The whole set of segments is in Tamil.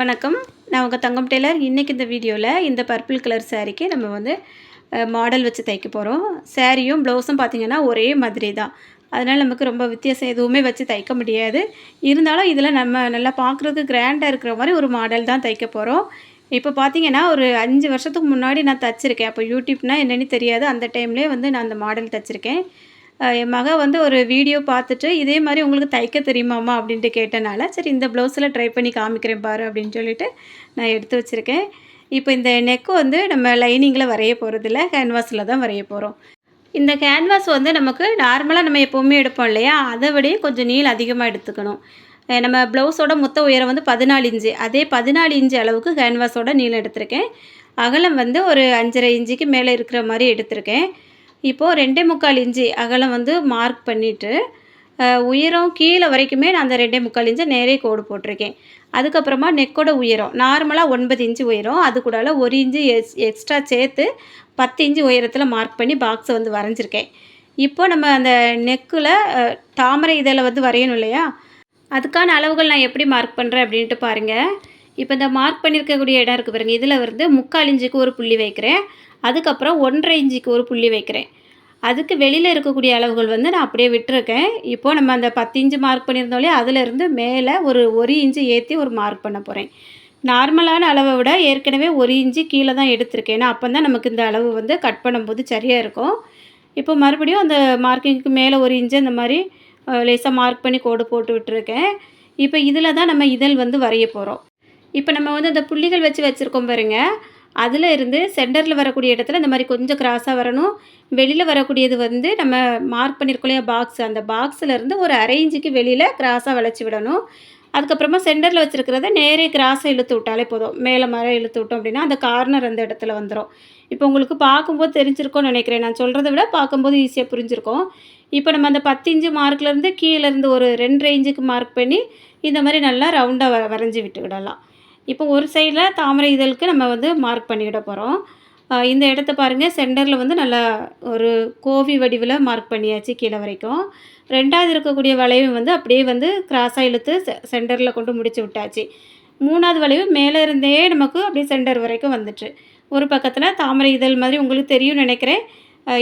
வணக்கம். நான் உங்கள் தங்கம் டெய்லர். இன்றைக்கி இந்த வீடியோவில் இந்த பர்பிள் கலர் சாரீக்கு நம்ம வந்து மாடல் வச்சு தைக்க போகிறோம் சாரியும் ப்ளவுஸும் பார்த்திங்கன்னா ஒரே மாதிரி தான். அதனால் நமக்கு ரொம்ப வித்தியாசம் எதுவுமே வச்சு தைக்க முடியாது. இருந்தாலும் இதில் நம்ம நல்லா பார்க்குறதுக்கு கிராண்டாக இருக்கிற மாதிரி ஒரு மாடல் தான் தைக்க போகிறோம் இப்போ பார்த்தீங்கன்னா ஒரு அஞ்சு வருஷத்துக்கு முன்னாடி நான் தைச்சிருக்கேன். அப்போ யூடியூப்னால் என்னென்னு தெரியாது. அந்த டைம்லேயே வந்து நான் அந்த மாடல் தைச்சிருக்கேன். என் மக வந்து ஒரு வீடியோ பார்த்துட்டு இதே மாதிரி உங்களுக்கு தைக்க தெரியுமாம்மா? அப்படின்ட்டு கேட்டனால சரி இந்த ப்ளவுஸில் ட்ரை பண்ணி காமிக்கிறேன் பாரு அப்படின்னு சொல்லிட்டு நான் எடுத்து வச்சுருக்கேன். இப்போ இந்த நெக்கு வந்து நம்ம லைனிங்கில் வரைய போகிறதில்ல கேன்வாஸில் தான் வரைய போகிறோம் இந்த கேன்வாஸ் வந்து நமக்கு நார்மலாக நம்ம எப்போவுமே எடுப்போம் இல்லையா? அதை விட கொஞ்சம் நீள் அதிகமாக எடுத்துக்கணும். நம்ம ப்ளவுஸோட மொத்த உயரம் வந்து பதினாலு இன்ச்சு. அதே பதினாலு இன்ச்சு அளவுக்கு கேன்வாஸோட நீளம் எடுத்திருக்கேன். அகலம் வந்து ஒரு அஞ்சரை இன்ச்சுக்கு மேலே இருக்கிற மாதிரி எடுத்திருக்கேன். இப்போது ரெண்டே முக்கால் இன்ச்சு அகலம் வந்து மார்க் பண்ணிவிட்டு உயரம் கீழே வரைக்குமே நான் அந்த ரெண்டே முக்கால் இன்ச்சு நேரே கோடு போட்டிருக்கேன். அதுக்கப்புறமா நெக்கோட உயரம் நார்மலாக ஒன்பது இன்ச்சு உயரம் அது கூடால ஒரு இன்ச்சு எக்ஸ் எக்ஸ்ட்ரா சேர்த்து பத்து இன்ச்சு உயரத்தில் மார்க் பண்ணி பாக்ஸை வந்து வரைஞ்சிருக்கேன். இப்போ நம்ம அந்த நெக்கில் தாமரை இதழை வந்து வரையணும் இல்லையா? அதுக்கான அளவுகள் நான் எப்படி மார்க் பண்ணுறேன் அப்படின்ட்டு பாருங்கள் இப்போ இந்த மார்க் பண்ணியிருக்கக்கூடிய இடம் இருக்குது பாருங்கள் இதில் வந்து முக்கால் இஞ்சுக்கு ஒரு புள்ளி வைக்கிறேன். அதுக்கப்புறம் ஒன்றரை இஞ்சுக்கு ஒரு புள்ளி வைக்கிறேன். அதுக்கு வெளியில் இருக்கக்கூடிய அளவுகள் வந்து நான் அப்படியே விட்டுருக்கேன். இப்போ நம்ம அந்த பத்து இன்ச்சு மார்க் பண்ணியிருந்தோம்லே அதிலிருந்து மேலே ஒரு ஒரு இன்ச்சு ஏற்றி ஒரு மார்க் பண்ண போகிறேன் நார்மலான அளவை விட ஏற்கனவே ஒரு இன்ச்சு கீழே தான் எடுத்திருக்கேன். ஏன்னா அப்போ தான் நமக்கு இந்த அளவு வந்து கட் பண்ணும்போது சரியாக இருக்கும். இப்போ மறுபடியும் அந்த மார்க்கிங்க்கு மேலே ஒரு இன்ச்சு அந்த மாதிரி லேசாக மார்க் பண்ணி கோடு போட்டு விட்டுருக்கேன். இப்போ இதில் தான் நம்ம இதழ் வந்து வரைய போகிறோம் இப்போ நம்ம வந்து அந்த புள்ளிகள் வச்சு வச்சுருக்கோம் பாருங்க. அதில் இருந்து சென்டரில் வரக்கூடிய இடத்துல இந்த மாதிரி கொஞ்சம் கிராஸாக வரணும். வெளியில் வரக்கூடியது வந்து நம்ம மார்க் பண்ணியிருக்கோம் இல்லையா பாக்ஸ் அந்த பாக்ஸில் இருந்து ஒரு அரைஞ்சுக்கு வெளியில் கிராஸாக வளைச்சி விடணும். அதுக்கப்புறமா சென்டரில் வச்சுருக்கிறத நேரே கிராஸை இழுத்து விட்டாலே போதும். மேலே மரம் இழுத்து விட்டோம் அப்படின்னா அந்த கார்னர் அந்த இடத்துல வந்துடும் இப்போ உங்களுக்கு பார்க்கும்போது தெரிஞ்சிருக்கோம்னு நினைக்கிறேன். நான் சொல்கிறத விட பார்க்கும்போது ஈஸியாக புரிஞ்சிருக்கும். இப்போ நம்ம அந்த பத்து இன்ச்சு மார்க்லேருந்து கீழேருந்து ஒரு ரெண்டு ரேஞ்சுக்கு மார்க் பண்ணி இந்த மாதிரி நல்லா ரவுண்டாக வ வரைஞ்சி விட்டுக்கிடலாம் இப்போ ஒரு சைடில் தாமரை இதழுக்கு நம்ம வந்து மார்க் பண்ணிவிட போகிறோம் இந்த இடத்த பாருங்கள் சென்டரில் வந்து நல்லா ஒரு கோவி வடிவில் மார்க் பண்ணியாச்சு கீழே வரைக்கும். ரெண்டாவது இருக்கக்கூடிய வளைவு வந்து அப்படியே வந்து கிராஸாக இழுத்து சென்டரில் கொண்டு முடிச்சு விட்டாச்சு. மூணாவது வளைவு மேலே இருந்தே நமக்கு அப்படியே சென்டர் வரைக்கும் வந்துட்டு. ஒரு பக்கத்தில் தாமரை இதழ் மாதிரி உங்களுக்கு தெரியும்னு நினைக்கிறேன்.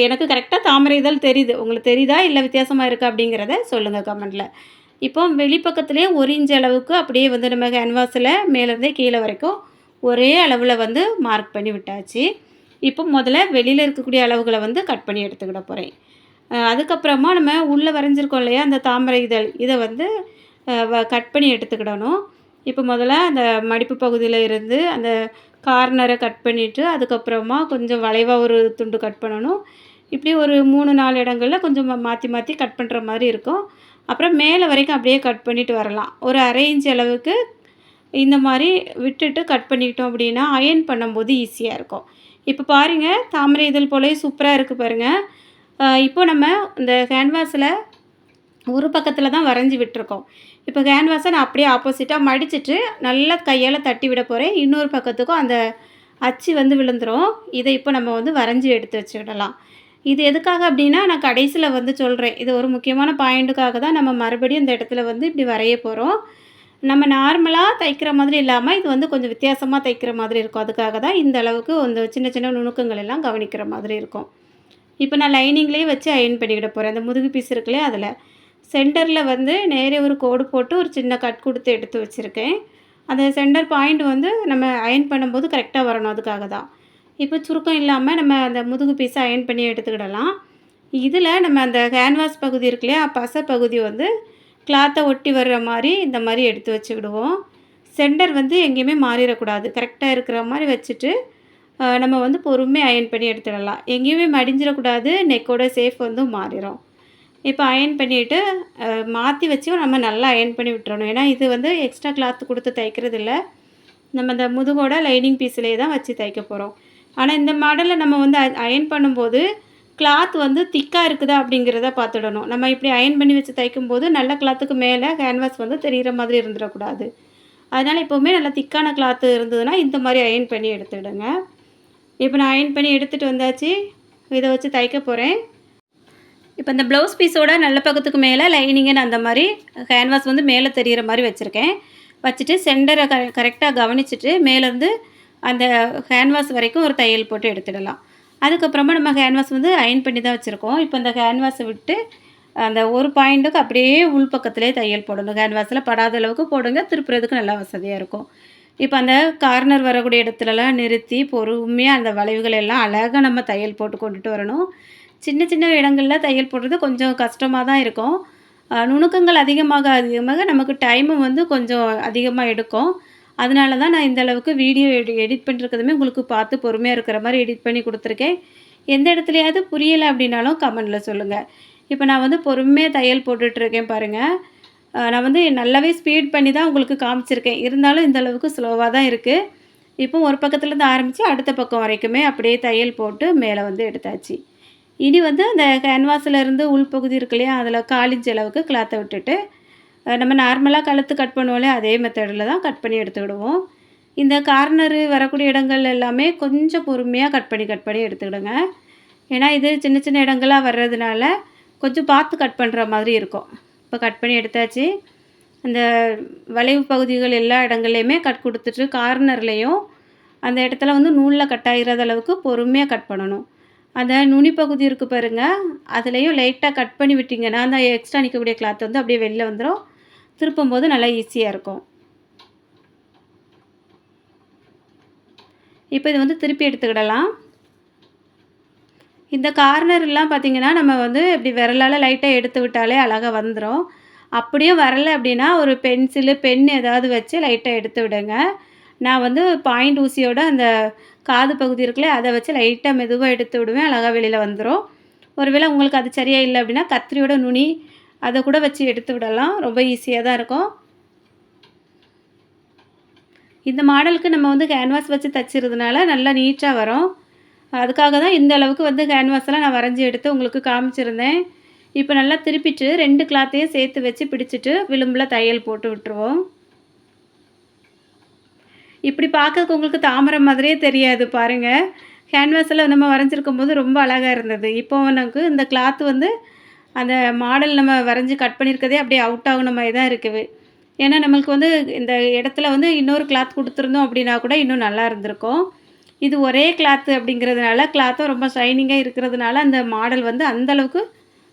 எனக்கு கரெக்டாக தாமரை இதழ் தெரியுது. உங்களுக்கு தெரியுதா? இல்லை வித்தியாசமாக இருக்கா? அப்படிங்கிறத சொல்லுங்கள் கமெண்டில் இப்போ வெளிப்பக்கத்துலேயே ஒரு இன்ச் அளவுக்கு அப்படியே வந்து நம்ம கேன்வாஸில் மேலேருந்தே கீழே வரைக்கும் ஒரே அளவில் வந்து மார்க் பண்ணி விட்டாச்சு. இப்போ முதல்ல வெளியில் இருக்கக்கூடிய அளவுகளை வந்து கட் பண்ணி எடுத்துக்கிட போகிறேன் அதுக்கப்புறமா நம்ம உள்ளே வரைஞ்சிருக்கோம் இல்லையா அந்த தாமரை இதழ் இதை வந்து கட் பண்ணி எடுத்துக்கிடணும். இப்போ முதல்ல அந்த மடிப்பு பகுதியில் இருந்து அந்த கார்னரை கட் பண்ணிவிட்டு அதுக்கப்புறமா கொஞ்சம் வளைவாக ஒரு துண்டு கட் பண்ணணும். இப்படி ஒரு மூணு நாலு இடங்களில் கொஞ்சம் மாற்றி மாற்றி கட் பண்ணுற மாதிரி இருக்கும். அப்புறம் மேலே வரைக்கும் அப்படியே கட் பண்ணிட்டு வரலாம். ஒரு அரை இன்ச் அளவுக்கு இந்த மாதிரி விட்டுட்டு கட் பண்ணிக்கிட்டோம் அப்படின்னா அயன் பண்ணும்போது ஈஸியாக இருக்கும். இப்போ பாருங்கள் தாமரை இதழ் போலவே சூப்பராக இருக்குது பாருங்கள் இப்போ நம்ம இந்த கேன்வாஸில் ஒரு பக்கத்தில் தான் வரைஞ்சி விட்டுருக்கோம். இப்போ கேன்வாஸை நான் அப்படியே ஆப்போசிட்டாக மடிச்சிட்டு நல்லா கையால் தட்டி விட போகிறேன் இன்னொரு பக்கத்துக்கும் அந்த அச்சு வந்து விழுந்துடும் இதை இப்போ நம்ம வந்து வரைஞ்சி எடுத்து வச்சுக்கிடலாம். இது எதுக்காக அப்படின்னா நான் கடைசியில் வந்து சொல்கிறேன் இது ஒரு முக்கியமான பாயிண்ட்டுக்காக தான் நம்ம மறுபடியும் இந்த இடத்துல வந்து இப்படி வரைய போகிறோம் நம்ம நார்மலாக தைக்கிற மாதிரி இல்லாமல் இது வந்து கொஞ்சம் வித்தியாசமாக தைக்கிற மாதிரி இருக்கும். அதுக்காக தான் இந்த அளவுக்கு இந்த சின்ன சின்ன நுணுக்கங்கள் எல்லாம் கவனிக்கிற மாதிரி இருக்கும். இப்போ நான் லைனிங்லேயே வச்சு அயன் பண்ணிக்கிட போகிறேன் அந்த முதுகு பீஸ் இருக்குல்லையே அதில். சென்டரில் வந்து நேரே ஒரு கோடு போட்டு ஒரு சின்ன கட் கொடுத்து எடுத்து வச்சுருக்கேன். அந்த சென்டர் பாயிண்ட் வந்து நம்ம அயன் பண்ணும்போது கரெக்டாக வரணும் அதுக்காக தான். இப்போ சுருக்கம் இல்லாமல் நம்ம அந்த முதுகு பீஸை அயன் பண்ணி எடுத்துக்கிடலாம். இதில் நம்ம அந்த கேன்வாஸ் பகுதி இருக்கு இல்லையா பசை பகுதி வந்து கிளாத்தை ஒட்டி வர்ற மாதிரி இந்த மாதிரி எடுத்து வச்சுக்கிடுவோம். சென்டர் வந்து எங்கேயுமே மாறிடக்கூடாது. கரெக்டாக இருக்கிற மாதிரி வச்சுட்டு நம்ம வந்து பொறுமையாக அயன் பண்ணி எடுத்துடலாம். எங்கேயுமே மடிஞ்சிடக்கூடாது. நெக்கோட சேஃப் வந்து மாறிடும். இப்போ அயன் பண்ணிவிட்டு மாற்றி வச்சு நம்ம நல்லா அயன் பண்ணி விட்டுறணும். ஏன்னா இது வந்து எக்ஸ்ட்ரா கிளாத் கொடுத்து தைக்கிறது இல்லை நம்ம இந்த முதுகோட லைனிங் பீஸ்லேயே தான் வச்சு தைக்க போகிறோம் ஆனால் இந்த மாடலில் நம்ம வந்து அயன் பண்ணும்போது கிளாத் வந்து திக்காக இருக்குதா அப்படிங்கிறத பார்த்துடணும். நம்ம இப்படி அயன் பண்ணி வச்சு தைக்கும்போது நல்ல கிளாத்துக்கு மேலே கேன்வாஸ் வந்து தெரிகிற மாதிரி இருந்துடக்கூடாது. அதனால் எப்போவுமே நல்லா திக்கான கிளாத்து இருந்ததுன்னா இந்த மாதிரி அயன் பண்ணி எடுத்துடுங்க. இப்போ நான் அயன் பண்ணி எடுத்துகிட்டு வந்தாச்சு. இதை வச்சு தைக்க போகிறேன் இப்போ இந்த ப்ளவுஸ் பீஸோட நல்ல பக்கத்துக்கு மேலே லைனிங்கன்னு அந்த மாதிரி கேன்வாஸ் வந்து மேலே தெரிகிற மாதிரி வச்சுருக்கேன். வச்சுட்டு சென்டரை க கரெக்டாக கவனிச்சுட்டு மேலேருந்து அந்த ஹேண்ட்வாஷ் வரைக்கும் ஒரு தையல் போட்டு எடுத்துடலாம். அதுக்கப்புறமா நம்ம ஹேண்ட்வாஷ் வந்து அயன் பண்ணி தான் வச்சுருக்கோம். இப்போ அந்த ஹேண்ட்வாஷை விட்டு அந்த ஒரு பாயிண்ட்டுக்கு அப்படியே உள் பக்கத்துலேயே தையல் போடணும். ஹேண்ட்வாஷில் படாத அளவுக்கு போடுங்க. திருப்புறதுக்கு நல்லா வசதியாக இருக்கும். இப்போ அந்த கார்னர் வரக்கூடிய இடத்துலலாம் நிறுத்தி பொறுமையாக அந்த வளைவுகள் எல்லாம் அழகாக நம்ம தையல் போட்டு கொண்டுட்டு வரணும். சின்ன சின்ன இடங்களில் தையல் போடுறது கொஞ்சம் கஷ்டமாக தான் இருக்கும். நுணுக்கங்கள் அதிகமாக அதிகமாக நமக்கு டைமும் வந்து கொஞ்சம் அதிகமாக எடுக்கும். அதனால தான் நான் இந்த அளவுக்கு வீடியோ எடி எடிட் பண்ணுறதுமே உங்களுக்கு பார்த்து பொறுமையாக இருக்கிற மாதிரி எடிட் பண்ணி கொடுத்துருக்கேன். எந்த இடத்துலையாவது புரியலை அப்படின்னாலும் கமெண்டில் சொல்லுங்கள் இப்போ நான் வந்து பொறுமையாக தையல் போட்டுட்ருக்கேன் பாருங்கள் நான் வந்து நல்லாவே ஸ்பீட் பண்ணி தான் உங்களுக்கு காமிச்சிருக்கேன். இருந்தாலும் இந்த அளவுக்கு ஸ்லோவாக தான் இருக்குது இப்போ ஒரு பக்கத்துலேருந்து ஆரம்பித்து அடுத்த பக்கம் வரைக்குமே அப்படியே தையல் போட்டு மேலே வந்து எடுத்தாச்சு. இனி வந்து அந்த கேன்வாஸில் இருந்து உள்பகுதி இருக்கு இல்லையா அதில் காலிஞ்ச அளவுக்கு கிளாத்தை விட்டுட்டு நம்ம நார்மலாக கழுத்து கட் பண்ணுவோம்லே அதே மெத்தடில் தான் கட் பண்ணி எடுத்துக்கிடுவோம். இந்த கார்னரு வரக்கூடிய இடங்கள் எல்லாமே கொஞ்சம் பொறுமையாக கட் பண்ணி கட் பண்ணி எடுத்துக்கிடுங்க. ஏன்னா இது சின்ன சின்ன இடங்களாக வர்றதுனால கொஞ்சம் பார்த்து கட் பண்ணுற மாதிரி இருக்கும். இப்போ கட் பண்ணி எடுத்தாச்சு. அந்த வளைவு பகுதிகள் எல்லா இடங்கள்லையுமே கட் கொடுத்துட்டு கார்னர்லேயும் அந்த இடத்துல வந்து நூலில் கட் ஆகிற அளவுக்கு பொறுமையாக கட் பண்ணணும். அந்த நுனி பகுதி இருக்குது பாருங்கள் அதுலேயும் லைட்டாக கட் பண்ணி விட்டிங்கன்னா அந்த எக்ஸ்ட்ரா நிற்கக்கூடிய கிளாத் வந்து அப்படியே வெளில வந்துடும் திருப்பும் போது நல்லா ஈஸியாக இருக்கும். இப்போ இது வந்து திருப்பி எடுத்துக்கிடலாம். இந்த கார்னர்லாம் பார்த்திங்கன்னா நம்ம வந்து இப்படி விரலால் லைட்டாக எடுத்து விட்டாலே அழகாக வந்துடும் அப்படியே வரலை அப்படின்னா ஒரு பென்சிலு பென் ஏதாவது வச்சு லைட்டாக எடுத்து விடுங்க. நான் வந்து பாயிண்ட் ஊசியோட அந்த காது பகுதி இருக்குல்ல அதை வச்சு லைட்டாக மெதுவாக எடுத்து விடுவேன் அழகாக வெளியில் வந்துடும் ஒருவேளை உங்களுக்கு அது சரியாக இல்லை அப்படின்னா கத்திரியோட நுனி அதை கூட வச்சு எடுத்து விடலாம். ரொம்ப ஈஸியாக தான் இருக்கும். இந்த மாடலுக்கு நம்ம வந்து கேன்வாஸ் வச்சு தைச்சிருந்தனால நல்லா நீட்டாக வரும். அதுக்காக தான் இந்த அளவுக்கு வந்து கேன்வாஸ்லாம் நான் வரைஞ்சி எடுத்து உங்களுக்கு காமிச்சிருந்தேன். இப்போ நல்லா திருப்பிட்டு ரெண்டு கிளாத்தையும் சேர்த்து வச்சு பிடிச்சிட்டு விளிம்பில் தையல் போட்டு விட்டுருவோம். இப்படி பார்க்கறதுக்கு உங்களுக்கு தாமரை மாதிரியே தெரியாது பாருங்கள் கேன்வாஸில் நம்ம வரைஞ்சிருக்கும் போது ரொம்ப அழகாக இருந்தது. இப்போ எனக்கு இந்த கிளாத் வந்து அந்த மாடல் நம்ம வரைஞ்சி கட் பண்ணியிருக்கதே அப்படியே அவுட் ஆகுன மாதிரி தான் இருக்குது. ஏன்னா நம்மளுக்கு வந்து இந்த இடத்துல வந்து இன்னொரு கிளாத் கொடுத்துருந்தோம் அப்படின்னா கூட இன்னும் நல்லா இருந்திருக்கும். இது ஒரே கிளாத்து அப்படிங்கிறதுனால கிளாத்தும் ரொம்ப ஷைனிங்காக இருக்கிறதுனால அந்த மாடல் வந்து அந்த அளவுக்கு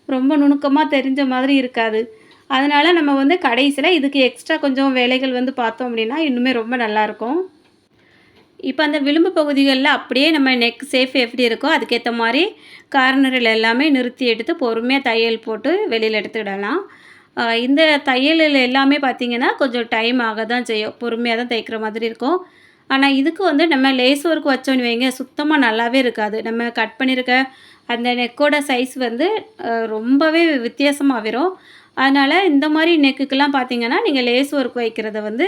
ரொம்ப நுணுக்கமாக தெரிஞ்ச மாதிரி இருக்காது. அதனால் நம்ம வந்து கடைசியில் இதுக்கு எக்ஸ்ட்ரா கொஞ்சம் வேலைகள் வந்து பார்த்தோம் அப்படின்னா இன்னுமே ரொம்ப நல்லாயிருக்கும் இப்போ அந்த விளிம்பு பகுதிகளில் அப்படியே நம்ம நெக் சேஃப் எப்படி இருக்கோ அதுக்கேற்ற மாதிரி கார்னரில் எல்லாமே நிறுத்தி எடுத்து பொறுமையாக தையல் போட்டு வெளியில் எடுத்துக்கிடலாம். இந்த தையலில் எல்லாமே பார்த்திங்கன்னா கொஞ்சம் டைம் ஆக தான் செய்யும். பொறுமையாக தான் தைக்கிற மாதிரி இருக்கும். ஆனால் இதுக்கு வந்து நம்ம லேஸ் ஒர்க் வச்சோன்னு வைங்க சுத்தமாக நல்லாவே இருக்காது. நம்ம கட் பண்ணியிருக்க அந்த நெக்கோட சைஸ் வந்து ரொம்பவே வித்தியாசமாக வரும். அதனால் இந்த மாதிரி நெக்குக்கெல்லாம் பார்த்தீங்கன்னா நீங்கள் லேஸ் ஒர்க் வைக்கிறத வந்து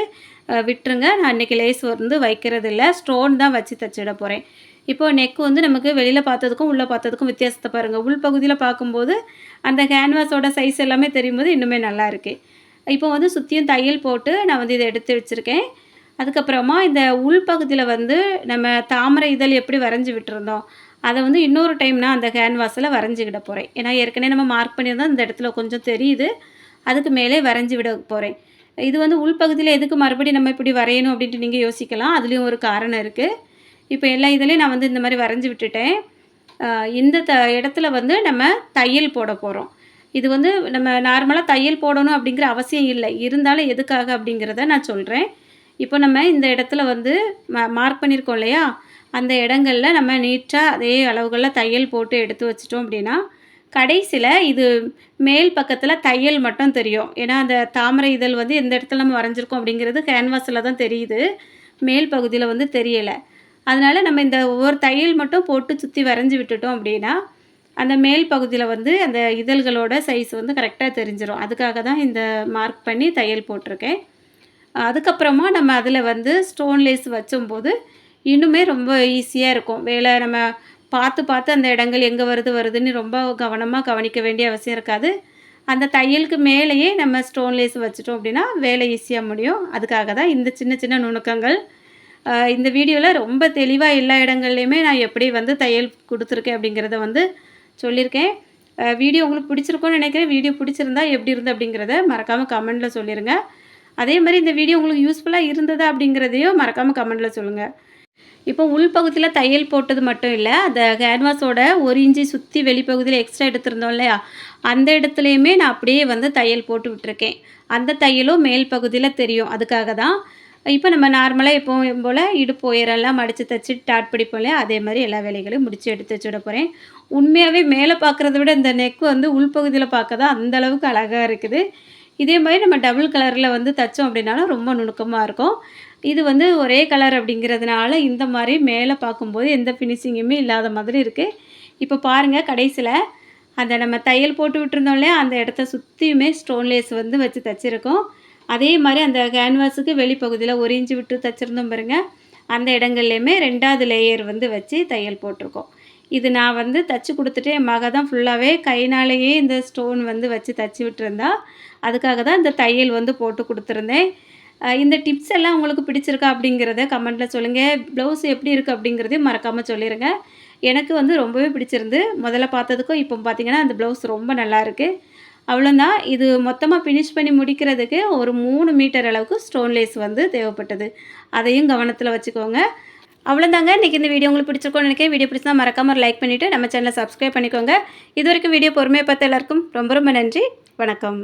விட்டுருங்க. நான் இன்றைக்கி லேஸ் வந்து வைக்கிறது இல்லை ஸ்டோன் தான் வச்சு தச்சிட போகிறேன் இப்போ நெக் வந்து நமக்கு வெளியில் பார்த்ததுக்கும் உள்ளே பார்த்ததுக்கும் வித்தியாசத்தை பாருங்கள் உள் பகுதியில் பார்க்கும்போது அந்த கேன்வாஸோட சைஸ் எல்லாமே தெரியும் போது இன்னுமே நல்லா இருக்குது இப்போ வந்து சுற்றியும் தையல் போட்டு நான் வந்து இதை எடுத்து வச்சுருக்கேன். அதுக்கப்புறமா இந்த உள்பகுதியில் வந்து நம்ம தாமரை இதழ் எப்படி வரைஞ்சி விட்டுருந்தோம். அதை வந்து இன்னொரு டைம் நான் அந்த கேன்வாஸில் வரைஞ்சிக்கிட போகிறேன் ஏன்னா ஏற்கனவே நம்ம மார்க் பண்ணியிருந்தால் இந்த இடத்துல கொஞ்சம் தெரியுது. அதுக்கு மேலே வரைஞ்சி விட போகிறேன் இது வந்து உள்பகுதியில் எதுக்கு மறுபடியும் நம்ம இப்படி வரையணும் அப்படின்ட்டு நீங்கள் யோசிக்கலாம். அதுலேயும் ஒரு காரணம் இருக்குது இப்போ எல்லா இதுலேயும் நான் வந்து இந்த மாதிரி வரைஞ்சி விட்டுட்டேன். இந்த த இடத்துல வந்து நம்ம தையல் போட போகிறோம் இது வந்து நம்ம நார்மலாக தையல் போடணும் அப்படிங்கிற அவசியம் இல்லை. இருந்தாலும் எதுக்காக அப்படிங்கிறத நான் சொல்கிறேன் இப்போ நம்ம இந்த இடத்துல வந்து மார்க் பண்ணியிருக்கோம் இல்லையா? அந்த இடங்கள்ல நம்ம நீட்டாக அதே அளவுகளில் தையல் போட்டு எடுத்து வச்சிட்டோம் அப்படின்னா கடைசியில் இது மேல் பக்கத்தில் தையல் மட்டும் தெரியும். ஏன்னா அந்த தாமரை இதழ் வந்து எந்த இடத்துல நம்ம வரைஞ்சிருக்கோம் அப்படிங்கிறது கேன்வாஸில் தான் தெரியுது. மேல் பகுதியில் வந்து தெரியலை. அதனால் நம்ம இந்த ஒவ்வொரு தையல் மட்டும் போட்டு சுற்றி வரைஞ்சி விட்டுட்டோம் அப்படின்னா அந்த மேல் பகுதியில் வந்து அந்த இதழ்களோட சைஸ் வந்து கரெக்டாக தெரிஞ்சிடும் அதுக்காக தான் இந்த மார்க் பண்ணி தையல் போட்டிருக்கேன். அதுக்கப்புறமா நம்ம அதில் வந்து ஸ்டோன் லேஸ் வச்சும்போது இன்னுமே ரொம்ப ஈஸியாக இருக்கும். வேலை நம்ம பார்த்து பார்த்து அந்த இடங்கள் எங்கே வருது வருதுன்னு ரொம்ப கவனமாக கவனிக்க வேண்டிய அவசியம் இருக்காது. அந்த தையலுக்கு மேலேயே நம்ம ஸ்டோன் லேஸ் வச்சுட்டோம் அப்படின்னா வேலை ஈஸியாக முடியும். அதுக்காக தான் இந்த சின்ன சின்ன நுணுக்கங்கள். இந்த வீடியோவில் ரொம்ப தெளிவாக எல்லா இடங்கள்லையுமே நான் எப்படி வந்து தையல் கொடுத்துருக்கேன் அப்படிங்கிறத வந்து சொல்லியிருக்கேன். வீடியோ உங்களுக்கு பிடிச்சிருக்கோன்னு நினைக்கிறேன். வீடியோ பிடிச்சிருந்தா எப்படி இருந்து அப்படிங்கிறத மறக்காமல் கமெண்டில் சொல்லிடுங்க அதே மாதிரி இந்த வீடியோ உங்களுக்கு யூஸ்ஃபுல்லாக இருந்ததா அப்படிங்கிறதையும் மறக்காமல் கமெண்ட்டில் சொல்லுங்கள் இப்போ உள்பகுதியில் தையல் போட்டது மட்டும் இல்லை அந்த கேன்வாஸோட ஒரு இஞ்சி சுற்றி வெளிப்பகுதியில் எக்ஸ்ட்ரா எடுத்திருந்தோம் இல்லையா? அந்த இடத்துலையுமே நான் அப்படியே வந்து தையல் போட்டு விட்டுருக்கேன். அந்த தையலும் மேல் பகுதியில் தெரியும். அதுக்காக தான் இப்போ நம்ம நார்மலாக எப்போவும் போல் இடுப்பு உயரெல்லாம் மடித்து தைச்சி டாட் பிடிப்போம் இல்லையா? அதே மாதிரி எல்லா வேலைகளையும் முடித்து எடுத்து வச்சுட போகிறேன் உண்மையாகவே மேலே பார்க்குறத விட இந்த நெக் வந்து உள்பகுதியில் பார்க்க தான் அந்த அளவுக்கு அழகாக இருக்குது. இதே மாதிரி நம்ம டபுள் கலரில் வந்து தைச்சோம் அப்படின்னாலும் ரொம்ப நுணுக்கமாக இருக்கும். இது வந்து ஒரே கலர் அப்படிங்கிறதுனால இந்த மாதிரி மேலே பார்க்கும்போது எந்த ஃபினிஷிங்குமே இல்லாத மாதிரி இருக்குது இப்போ பாருங்கள் கடைசியில் அந்த நம்ம தையல் போட்டு விட்டுருந்தோம் இல்லையா? அந்த இடத்த சுற்றியுமே ஸ்டோன் லேஸ் வந்து வச்சு தைச்சிருக்கோம். அதே மாதிரி அந்த கேன்வாஸுக்கு வெளிப்பகுதியில் ஒரு இன்ச்சு விட்டு தைச்சிருந்தோம் பாருங்க. அந்த இடங்கள்லையுமே ரெண்டாவது லேயர் வந்து வச்சு தையல் போட்டிருக்கோம். இது நான் வந்து தச்சு கொடுத்துட்டு என் மக தான் ஃபுல்லாகவே கைனாலேயே இந்த ஸ்டோன் வந்து வச்சு தச்சு விட்டுருந்தா. அதுக்காக தான் இந்த தையல் வந்து போட்டு கொடுத்துருந்தேன். இந்த டிப்ஸ் எல்லாம் உங்களுக்கு பிடிச்சிருக்கா அப்படிங்கிறத கமெண்ட்டில் சொல்லுங்கள் ப்ளவுஸ் எப்படி இருக்குது அப்படிங்கிறதையும் மறக்காமல் சொல்லிடுங்க எனக்கு வந்து ரொம்பவே பிடிச்சிருந்து முதல்ல பார்த்ததுக்கும் இப்போ பார்த்தீங்கன்னா அந்த ப்ளவுஸ் ரொம்ப நல்லா இருக்குது அவ்வளோதான் இது மொத்தமாக ஃபினிஷ் பண்ணி முடிக்கிறதுக்கு ஒரு மூணு மீட்டர் அளவுக்கு ஸ்டோன் லேஸ் வந்து தேவைப்பட்டது. அதையும் கவனத்தில் வச்சுக்கோங்க. அவ்வளோதாங்க இன்றைக்கி இந்த வீடியோ உங்களுக்கு பிடிச்சிருக்கோம்னு நினைக்கிறேன். வீடியோ பிடிச்சா மறக்காமல் லைக் பண்ணிவிட்டு நம்ம சேனலை சப்ஸ்கிரைப் பண்ணிக்கோங்க. இது வரைக்கும் வீடியோ பொறுமையை பார்த்த எல்லாருக்கும் ரொம்ப ரொம்ப நன்றி. வணக்கம்.